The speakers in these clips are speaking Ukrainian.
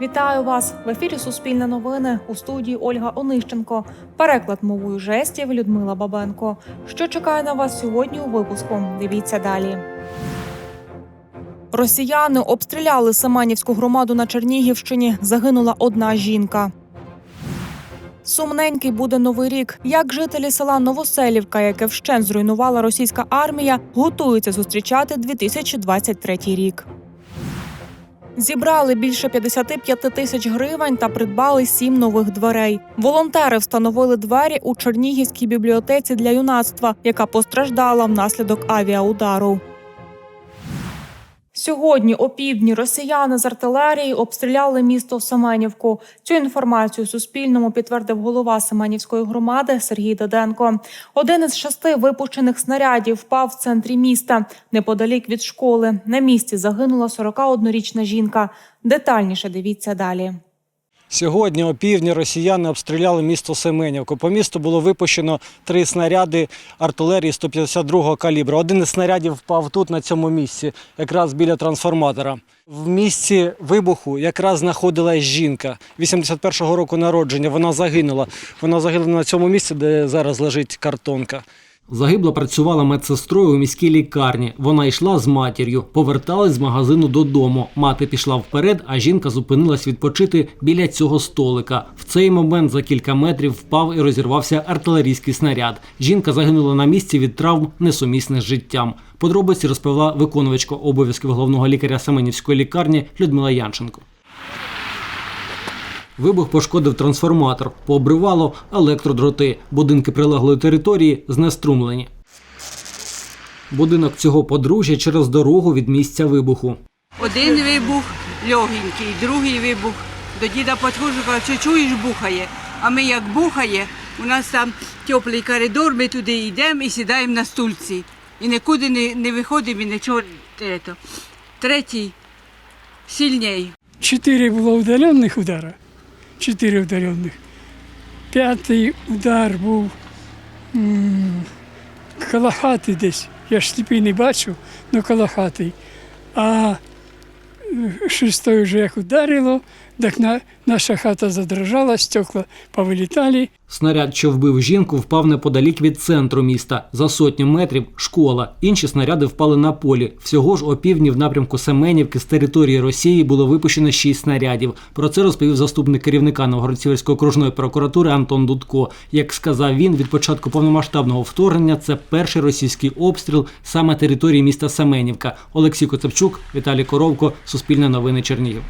Вітаю вас в ефірі Суспільне новини у студії Ольга Онищенко. Переклад мовою жестів Людмила Бабенко. Що чекає на вас сьогодні у випуску? Дивіться далі. Росіяни обстріляли Семенівську громаду на Чернігівщині. Загинула одна жінка. Сумненький буде новий рік. Як жителі села Новоселівка, яке вщен зруйнувала російська армія, готуються зустрічати 2023 рік. Зібрали більше 55 тисяч гривень та придбали сім нових дверей. Волонтери встановили двері у Чернігівській бібліотеці для юнацтва, яка постраждала внаслідок авіаудару. Сьогодні опівдні росіяни з артилерії обстріляли місто Семенівку. Цю інформацію Суспільному підтвердив голова Семенівської громади Сергій Доденко. Один із шести випущених снарядів впав в центрі міста неподалік від школи. На місці загинула 41-річна жінка. Детальніше дивіться далі. Сьогодні о півдні росіяни обстріляли місто Семенівку. По місту було випущено три снаряди артилерії 152-го калібру. Один із снарядів впав тут, на цьому місці, якраз біля трансформатора. В місці вибуху якраз знаходилась жінка 81-го року народження. Вона загинула. Вона загинула на цьому місці, де зараз лежить картонка. Загибла працювала медсестрою у міській лікарні. Вона йшла з матір'ю, поверталась з магазину додому. Мати пішла вперед, а жінка зупинилась відпочити біля цього столика. В цей момент за кілька метрів впав і розірвався артилерійський снаряд. Жінка загинула на місці від травм, несумісних з життям. Подробиці розповіла виконувачка обов'язків головного лікаря Семенівської лікарні Людмила Янченко. Вибух пошкодив трансформатор, пообривало електродроти. Будинки прилеглої території знеструмлені. Будинок цього подружжя через дорогу від місця вибуху. Один вибух легенький, другий вибух. До діда підходжу, кажу, що чуєш, бухає. А ми як бухає, у нас там теплий коридор, ми туди йдемо і сідаємо на стульці. І нікуди не, не виходимо і нічого. не то. Третій сильній. Четыре было удаленных удара. Чотири вдарених. П'ятий удар був коло хати десь. Я ж сліпий не бачу, але коло хати. А е, шестой вже як ударило, так на, наша хата задрожала, стекла повилітали. Снаряд, що вбив жінку, впав неподалік від центру міста. За сотню метрів школа. Інші снаряди впали на полі. Всього ж о в напрямку Семенівки з території Росії було випущено шість снарядів. Про це розповів заступник керівника Новгород-Сіверської окружної прокуратури Антон Дудко. Як сказав він, від початку повномасштабного вторгнення це перший російський обстріл саме території міста Семенівка. Олексій Коцепчук, Віталій Коровко, Суспільне новини Чернігів.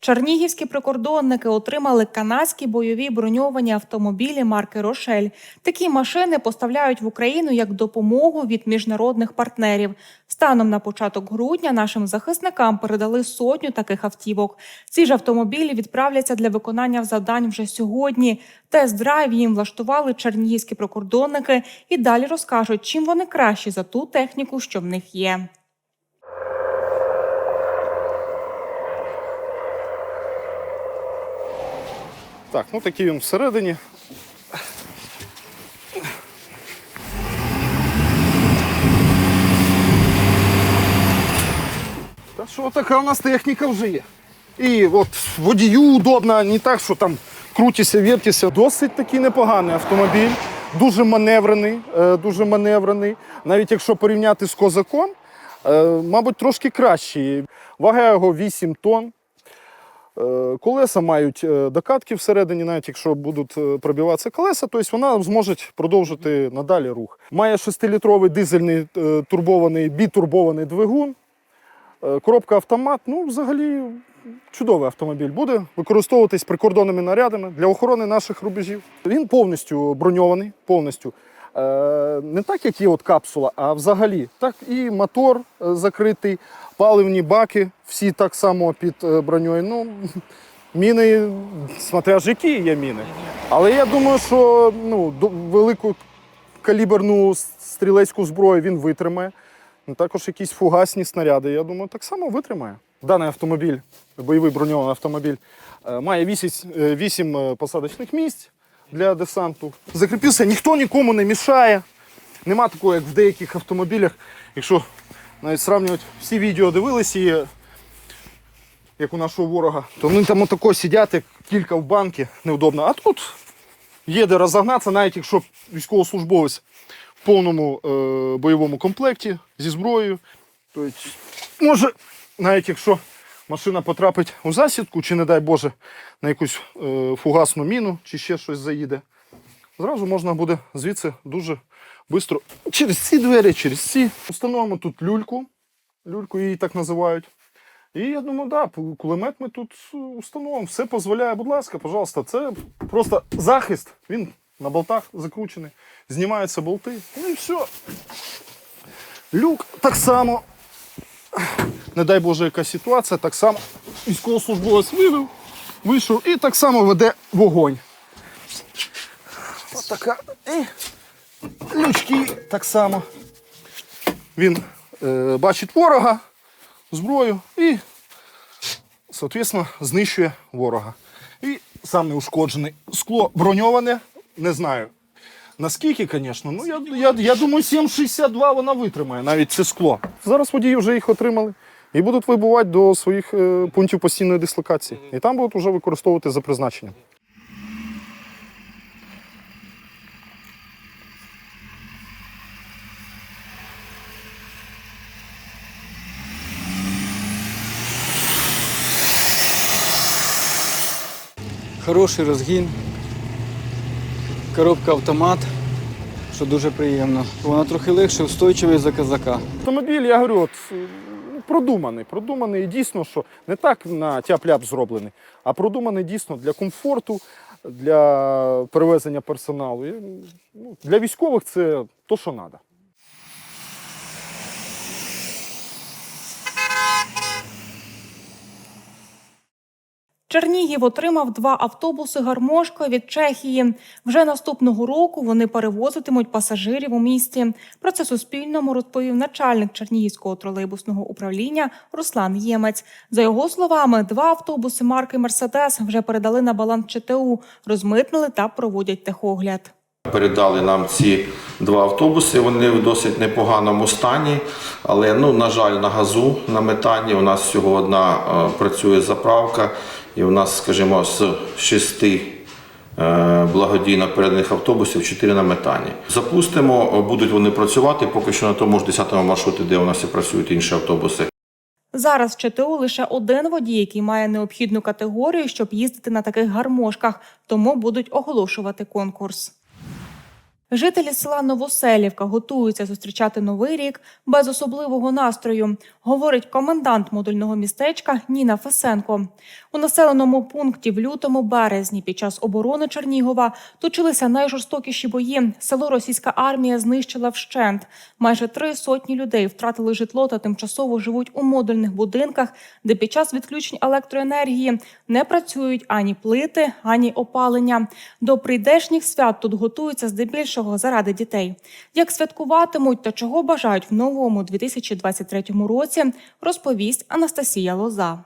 Чернігівські прикордонники отримали канадські бойові броньовані автомобілі марки Рошель. Такі машини поставляють в Україну як допомогу від міжнародних партнерів. Станом на початок грудня нашим захисникам передали сотню таких автівок. Ці ж автомобілі відправляться для виконання завдань вже сьогодні. Тест-драйв їм влаштували чернігівські прикордонники і далі розкажуть, чим вони кращі за ту техніку, що в них є. Так, ну такий він всередині. Та що така у нас техніка вже є. І от водію удобно, не так, що там крутися, вертися. Досить такий непоганий автомобіль, дуже маневрений, е, дуже маневрений. Навіть якщо порівняти з козаком, е, мабуть, трошки кращий. Вага його 8 тонн. Е, Колеса мають е, докатки всередині, навіть якщо будуть е, пробиватися колеса, тобто вона зможе продовжити надалі рух. Має 6-літровий дизельний турбований, бітурбований двигун. Коробка автомат, ну, взагалі чудовий автомобіль буде використовуватись прикордонними нарядами для охорони наших рубежів. Він повністю броньований, повністю. Е, Не так, як є от капсула, а взагалі. Так і мотор е, закритий, паливні баки всі так само під е, броньою. Ну, міни, смотря ж які є міни. Але я думаю, що ну, велику каліберну стрілецьку зброю він витримає. Ну, також якісь фугасні снаряди, я думаю, так само витримає. Даний автомобіль, бойовий броньований автомобіль, має 8, посадочних місць для десанту. Закріпився, ніхто нікому не мішає. Нема такого, як в деяких автомобілях. Якщо навіть сравнювати всі відео дивились і як у нашого ворога, то вони там отако сидять, як кілька в банки, неудобно. А тут є де розогнатися, навіть якщо військовослужбовець в повному е, бойовому комплекті зі зброєю. Тобто, може, навіть якщо машина потрапить у засідку, чи, не дай Боже, на якусь е, фугасну міну, чи ще щось заїде, зразу можна буде звідси дуже швидко через ці двері, через ці. Установимо тут люльку, люльку її так називають. І я думаю, да, кулемет ми тут е, установимо. Все дозволяє, будь ласка, пожалуйста. Це просто захист. Він на болтах закручений. Знімаються болти. Ну і все. Люк так само. Не дай Боже, яка ситуація, так само військовослужбовець вивів, вийшов і так само веде вогонь. Ось така. І лючки так само. Він е, бачить ворога, зброю і, соответственно, знищує ворога. І сам неушкоджений. Скло броньоване, не знаю. Наскільки, звісно, ну я, я, я думаю, 7,62 вона витримає, навіть це скло. Зараз водії вже їх отримали і будуть вибувати до своїх е, пунктів постійної дислокації. І там будуть вже використовувати за призначенням. Хороший розгін, коробка автомат, що дуже приємно. Вона трохи легше, устойчивий за казака. Автомобіль, я говорю, от, продуманий. Продуманий дійсно, що не так на тяп-ляп зроблений, а продуманий дійсно для комфорту, для перевезення персоналу. Ну, для військових це то, що треба. Чернігів отримав два автобуси гармошка від Чехії. Вже наступного року вони перевозитимуть пасажирів у місті. Про це Суспільному розповів начальник Чернігівського тролейбусного управління Руслан Ємець. За його словами, два автобуси марки Мерседес вже передали на баланс ЧТУ, розмитнили та проводять техогляд. Передали нам ці два автобуси. Вони в досить непоганому стані, але ну на жаль, на газу на метані. У нас всього одна е, працює заправка, і у нас, скажімо, з шести е, благодійно переданих автобусів, чотири на метані. Запустимо, будуть вони працювати поки що на тому ж 10-му маршруті, де у нас і працюють інші автобуси. Зараз в ЧТУ лише один водій, який має необхідну категорію, щоб їздити на таких гармошках, тому будуть оголошувати конкурс. Жителі села Новоселівка готуються зустрічати новий рік без особливого настрою, говорить комендант модульного містечка Ніна Фесенко. У населеному пункті в лютому березні під час оборони Чернігова точилися найжорстокіші бої. Село російська армія знищила вщент. Майже три сотні людей втратили житло та тимчасово живуть у модульних будинках, де під час відключень електроенергії не працюють ані плити, ані опалення. До прийдешніх свят тут готуються здебільшого заради дітей. Як святкуватимуть та чого бажають в новому 2023 році, розповість Анастасія Лоза.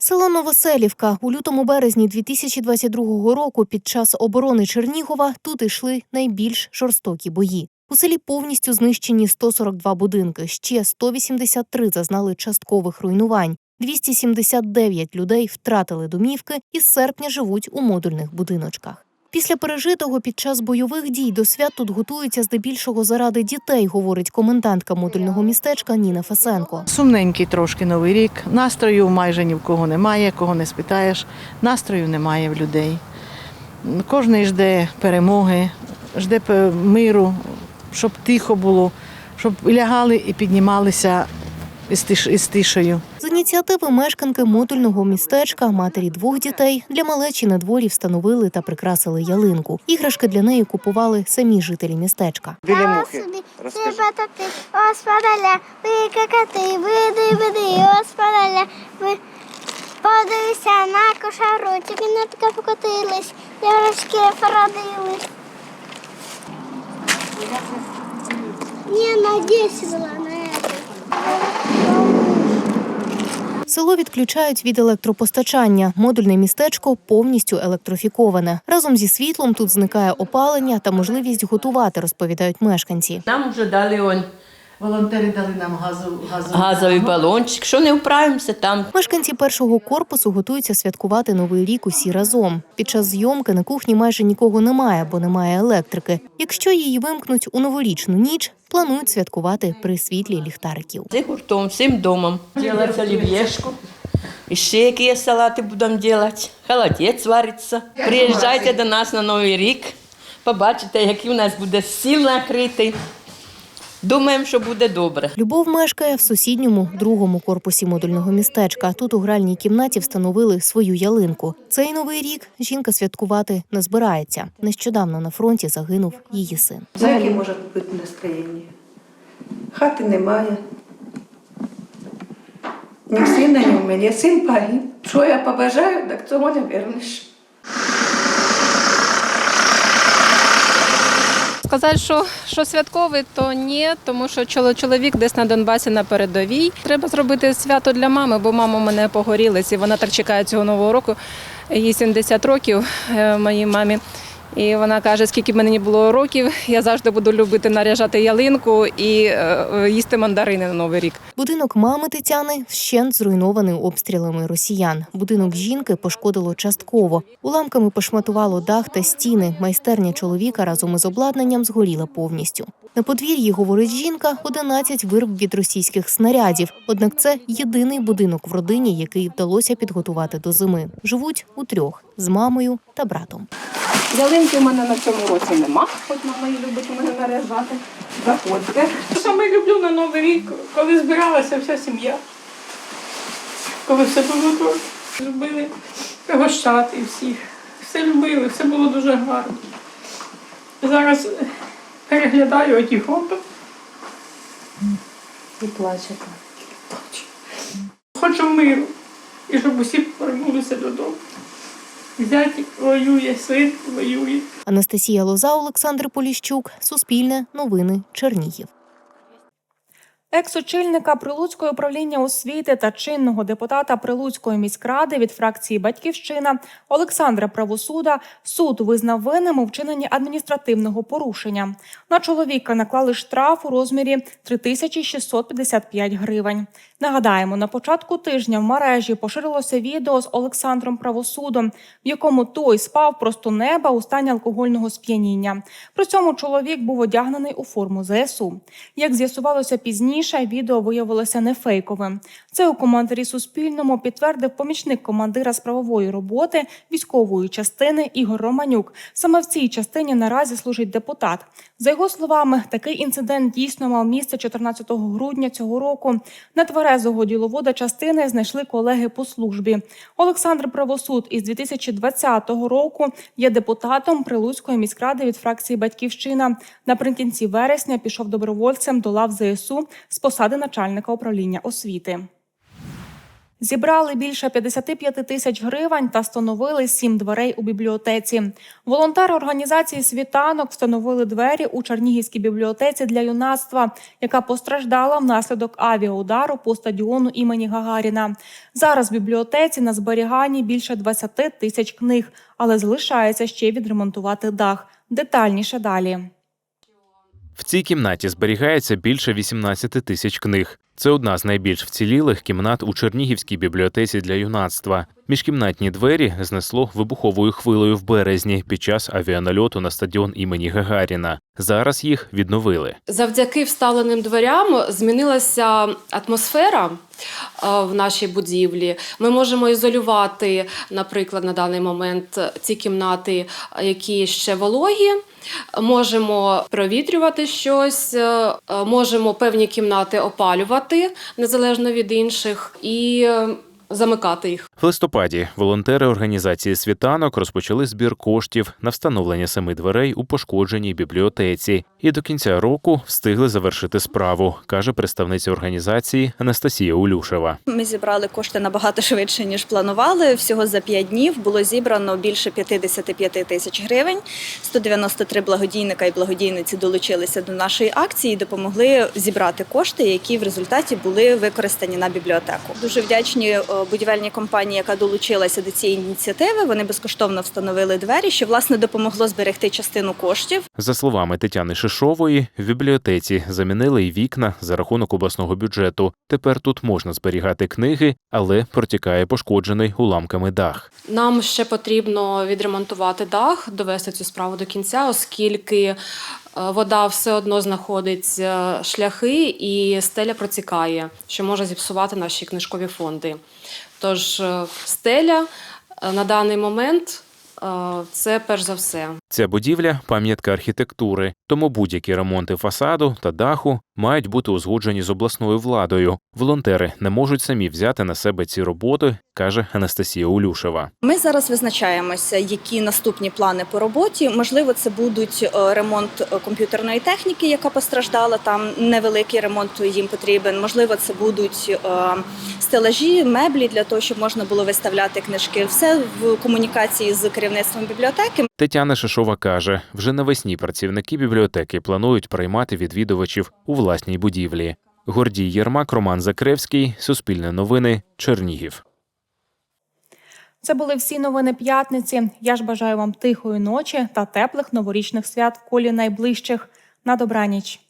Село Новоселівка у лютому березні 2022 року під час оборони Чернігова тут йшли найбільш жорстокі бої. У селі повністю знищені 142 будинки, ще 183 зазнали часткових руйнувань. 279 людей втратили домівки і з серпня живуть у модульних будиночках. Після пережитого під час бойових дій до свят тут готуються здебільшого заради дітей, говорить комендантка модульного містечка Ніна Фесенко. Сумненький трошки новий рік. Настрою майже ні в кого немає, кого не спитаєш. Настрою немає в людей. Кожен жде перемоги, жде миру, щоб тихо було, щоб лягали і піднімалися із, тиш, із тишею. З ініціативи мешканки модульного містечка, матері двох дітей, для малечі на дворі встановили та прикрасили ялинку. Іграшки для неї купували самі жителі містечка. Біля мухи. Розкажи. Ви какати, види, види, оспадаля, ви подивися на кошару, тільки не така покотились, ярочки породились. Не на 10 була, на это. Село відключають від електропостачання. Модульне містечко повністю електрифіковане. Разом зі світлом тут зникає опалення та можливість готувати, розповідають мешканці. Нам вже дали он Волонтери дали нам газу, газу. Газовий балончик. Що не вправимося там? Мешканці першого корпусу готуються святкувати новий рік усі разом. Під час зйомки на кухні майже нікого немає, бо немає електрики. Якщо її вимкнуть у новорічну ніч, планують святкувати при світлі ліхтариків. З гуртом, всім домом. Делать олів'єшку. І ще які салати будемо робити. Холодець вариться. Приїжджайте до нас на Новий рік. Побачите, який у нас буде стіл накритий. Думаємо, що буде добре. Любов мешкає в сусідньому другому корпусі модульного містечка. Тут у гральній кімнаті встановили свою ялинку. Цей новий рік жінка святкувати не збирається. Нещодавно на фронті загинув її син. Взагалі може бути настроєння. Хати немає. Ні сина, ні в мене. Син погиб. Що я побажаю, так цього не вернеш. Сказати, що, що святковий, то ні, тому що чоло- чоловік десь на Донбасі на передовій. Треба зробити свято для мами, бо мама мене погорілась, і вона так чекає цього нового року. Їй 70 років е, моїй мамі. І вона каже, скільки б мені було років, я завжди буду любити наряжати ялинку і е, їсти мандарини на Новий рік. Будинок мами Тетяни вщент зруйнований обстрілами росіян. Будинок жінки пошкодило частково. Уламками пошматувало дах та стіни. Майстерня чоловіка разом із обладнанням згоріла повністю. На подвір'ї, говорить жінка, 11 вирв від російських снарядів. Однак це єдиний будинок в родині, який вдалося підготувати до зими. Живуть у трьох з мамою та братом. Ялинки в мене на цьому році нема, хоч мама її любить у мене наряжати. Заходьте. Саме люблю на Новий рік, коли збиралася вся сім'я. Коли все було добре. Любили пригощати всіх. Все любили, все було дуже гарно. Зараз переглядаю оті фото. І плачете. Хочу миру. І щоб усі повернулися додому. Зять воює, син воює. Анастасія Лоза, Олександр Поліщук, Суспільне, Новини, Чернігів. Екс-очільника Прилуцького управління освіти та чинного депутата Прилуцької міськради від фракції Батьківщина Олександра Правосуда суд визнав винним у вчиненні адміністративного порушення. На чоловіка наклали штраф у розмірі 3655 гривень. Нагадаємо, на початку тижня в мережі поширилося відео з Олександром Правосудом, в якому той спав просто неба у стані алкогольного сп'яніння. При цьому чоловік був одягнений у форму ЗСУ. Як з'ясувалося пізніше, відео виявилося не фейковим. Це у коментарі Суспільному підтвердив помічник командира з правової роботи військової частини Ігор Романюк. Саме в цій частині наразі служить депутат. За його словами, такий інцидент дійсно мав місце 14 грудня цього року. Нетверезого діловода частини знайшли колеги по службі. Олександр Правосуд із 2020 року є депутатом Прилуцької міськради від фракції Батьківщина. Наприкінці вересня пішов добровольцем до лав ЗСУ з посади начальника управління освіти. Зібрали більше 55 тисяч гривень та встановили сім дверей у бібліотеці. Волонтери організації Світанок встановили двері у Чернігівській бібліотеці для юнацтва, яка постраждала внаслідок авіаудару по стадіону імені Гагаріна. Зараз в бібліотеці на зберіганні більше 20 тисяч книг, але залишається ще відремонтувати дах. Детальніше далі. В цій кімнаті зберігається більше 18 тисяч книг. Це одна з найбільш вцілілих кімнат у Чернігівській бібліотеці для юнацтва. Міжкімнатні двері знесло вибуховою хвилею в березні під час авіанальоту на стадіон імені Гагаріна. Зараз їх відновили. Завдяки вставленим дверям змінилася атмосфера е, в нашій будівлі. Ми можемо ізолювати, наприклад, на даний момент ці кімнати, які ще вологі. Можемо провітрювати щось, е, е, можемо певні кімнати опалювати незалежно від інших і е, замикати їх. В листопаді волонтери організації світанок розпочали збір коштів на встановлення семи дверей у пошкодженій бібліотеці, і до кінця року встигли завершити справу, каже представниця організації Анастасія Улюшева. Ми зібрали кошти набагато швидше ніж планували. Всього за 5 днів було зібрано більше 55 тисяч гривень. 193 благодійника і благодійниці долучилися до нашої акції і допомогли зібрати кошти, які в результаті були використані на бібліотеку. Дуже вдячні е, будівельній компанії, яка долучилася до цієї ініціативи. Вони безкоштовно встановили двері, що власне допомогло зберегти частину коштів. За словами Тетяни Шишової, в бібліотеці замінили й вікна за рахунок обласного бюджету. Тепер тут можна зберігати книги, але протікає пошкоджений уламками дах. Нам ще потрібно відремонтувати дах, довести цю справу до кінця, оскільки е, вода все одно знаходить е, шляхи і стеля протікає, що може зіпсувати наші книжкові фонди. Тож е, стеля е, на даний момент е, це перш за все. Ця будівля пам'ятка архітектури, тому будь-які ремонти фасаду та даху мають бути узгоджені з обласною владою. Волонтери не можуть самі взяти на себе ці роботи, каже Анастасія Улюшева. Ми зараз визначаємося, які наступні плани по роботі. Можливо, це будуть е, ремонт е, комп'ютерної техніки, яка постраждала. Там невеликий ремонт їм потрібен. Можливо, це будуть е, стелажі, меблі для того, щоб можна було виставляти книжки. Все в комунікації з керівництвом бібліотеки. Тетяна Шишова каже, вже навесні працівники бібліотеки планують приймати відвідувачів у власній будівлі. Гордій Єрмак, Роман Закревський, Суспільне новини, Чернігів. Це були всі новини п'ятниці. Я ж бажаю вам тихої ночі та теплих новорічних свят в колі найближчих. На добраніч.